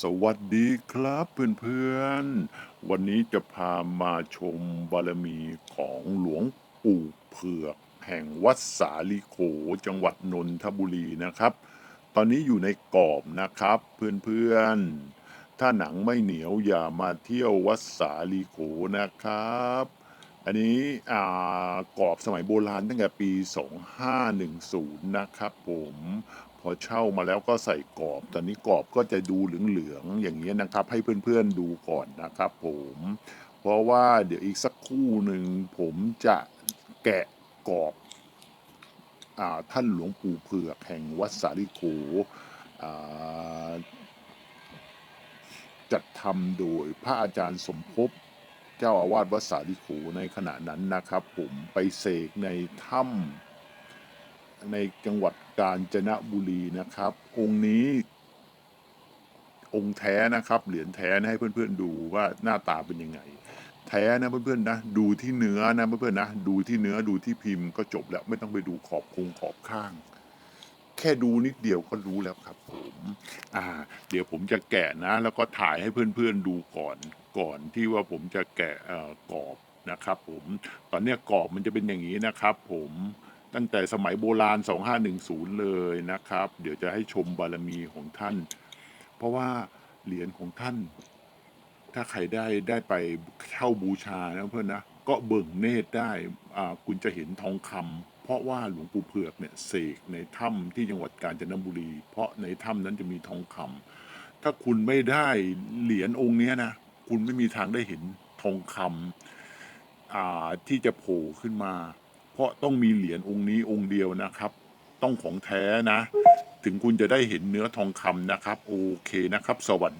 สวัสดีครับเพื่อนๆ วันนี้จะพามาชมบารมีของหลวงปู่เผือก แห่งวัดสาลีโขจังหวัดนนทบุรีนะครับ ตอนนี้อยู่ในกรอบนะครับเพื่อนๆ ถ้าหนังไม่เหนียวอย่ามาเที่ยววัดสาลีโขนะครับ อันนี้กรอบสมัยโบราณตั้งแต่ปี 2510 นะครับผมพอเช่ามาแล้วก็ใส่กรอบ ตอนนี้กรอบก็จะดูเหลืองๆอย่างนี้นะครับ ให้เพื่อนๆดูก่อนนะครับผมเพราะว่าเดี๋ยวอีกสักคู่หนึ่งผมจะแกะกรอบอท่านหลวงปู่เผือกแห่งวัดสาลิโขจัดทำโดยพระอาจารย์สมภพ เจ้าอาวาสวัดสาลิโขในขณะนั้นนะครับ ผมไปเสกในถ้ำในจังหวัดกาญจนบุรีนะครับ องค์นี้ องค์แท้นะครับ เหรียญแท้นะให้เพื่อนๆดูว่าหน้าตาเป็นยังไง แท้นะเพื่อนๆนะดูที่เนื้อนะเพื่อนๆนะดูที่เนื้อดูที่พิมพ์ก็จบแล้วไม่ต้องไปดูขอบคงขอบข้าง ค่ดูนิดเดียวก็รู้แล้วครับผมอ่า เดี๋ยวผมจะแกะนะ แล้วก็ถ่ายให้เพื่อนๆดูก่อนก่อนที่ว่าผมจะแกะเอ่อกรอบนะครับผมตอนเนี้ยกรอบมันจะเป็นอย่างนี้นะครับผมตั้งแต่สมัยโบราณ 2510 เลยนะครับ เดี๋ยวจะให้ชมบารมีของท่าน เพราะว่าเหรียญของท่าน ถ้าใครได้ได้ไปเช่าบูชานะเพื่อนนะ ก็เบิ่งเนตรได้อ่าคุณจะเห็นทองคำเพราะว่าหลวงปู่เผือกเนี่ยเสกในถ้ำที่จังหวัดกาญจนบุรี เพราะในถ้ำนั้นจะมีทองคำถ้าคุณไม่ได้เหรียญองค์เนี้ยนะคุณไม่มีทางได้เห็นทองคำ อ่าที่จะโผล่ขึ้นมา เพราะต้องมีเหรียญองค์นี้องค์เดียวนะครับ ต้องของแท้นะ ถึงคุณจะได้เห็นเนื้อทองคำนะครับ โอเคนะครับ สวัสดี